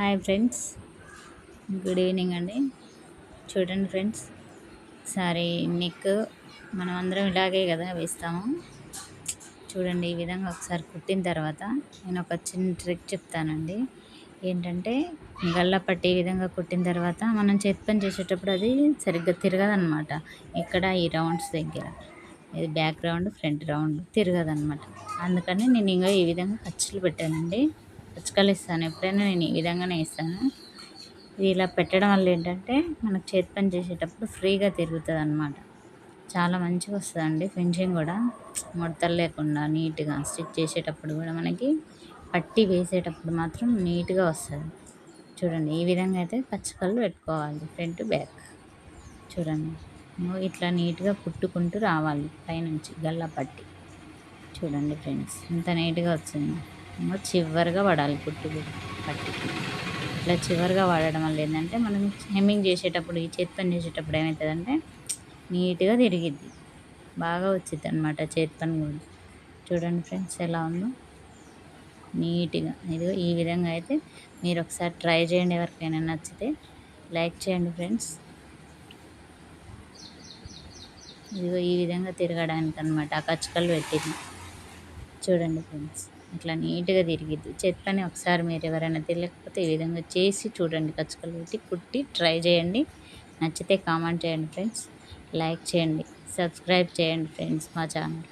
Hi friends. Good evening అండి. చూడండి friends. ఒకసారి నెక్ మనం అందరం ఇలాగే కదా వేస్తాము. చూడండి ఈ విధంగా ఒకసారి కుట్టిన తర్వాత నేను ఒక చిన్న ట్రిక్ చెప్తానండి. ఏంటంటే గల్ల పట్టి ఈ విధంగా కుట్టిన తర్వాత మనం చేతి పని చేసేటప్పుడు అది సరిగ్గా తిరగదనమాట ఇక్కడ ఈ రౌండ్స్ దగ్గర. ఇది బ్యాక్ రౌండ్ ఫ్రంట్ రౌండ్ తిరగదనమాట అందుకని నేను ఇంకా ఈ విధంగా ఖర్చులు పెట్టానండి. పచ్చకలు ఇస్తాను ఎప్పుడైనా నేను ఈ విధంగానే ఇస్తాను. ఇది ఇలా పెట్టడం వల్ల ఏంటంటే మనకు చేతి పని చేసేటప్పుడు ఫ్రీగా తిరుగుతుంది అనమాట చాలా మంచిగా వస్తుందండి ఫినిషింగ్ కూడా. ముడతలు లేకుండా నీట్గా స్టిచ్ చేసేటప్పుడు కూడా మనకి పట్టి వేసేటప్పుడు మాత్రం నీట్గా వస్తుంది. చూడండి ఈ విధంగా అయితే పచ్చకళ్ళు పెట్టుకోవాలి ఫ్రంట్ బ్యాక్. చూడండి ఇట్లా నీట్గా కుట్టుకుంటూ రావాలి పైనుంచి గల్లా పట్టి. చూడండి ఫ్రెండ్స్ ఇంత నీట్గా వచ్చింది. చివరిగా పడాలి కుట్టు పట్టి ఇట్లా చివరిగా వాడడం వల్ల ఏంటంటే మనం హెమ్మింగ్ చేసేటప్పుడు ఈ చేతి పని చేసేటప్పుడు ఏమవుతుందంటే నీట్గా తిరిగిద్ది. బాగా వచ్చింది అనమాట చేతి పని కూడా. చూడండి ఫ్రెండ్స్ ఎలా ఉందో. నీట్గా. ఇదిగో ఈ విధంగా అయితే మీరు ఒకసారి ట్రై చేయండి ఎవరికైనా నచ్చితే. లైక్ చేయండి ఫ్రెండ్స్. ఇదిగో ఈ విధంగా తిరగడానికి అనమాట ఆ కచ్చకలు పెట్టింది. చూడండి ఫ్రెండ్స్. ఇట్లా నీట్గా తిరిగిద్దు. చెత్తని ఒకసారి మీరు ఎవరైనా తెలియకపోతే ఈ విధంగా చేసి చూడండి కచ్చుకలు పెట్టి కుట్టి ట్రై చేయండి. నచ్చితే కామెంట్ చేయండి ఫ్రెండ్స్. లైక్ చేయండి. సబ్స్క్రైబ్ చేయండి ఫ్రెండ్స్ మా ఛానల్.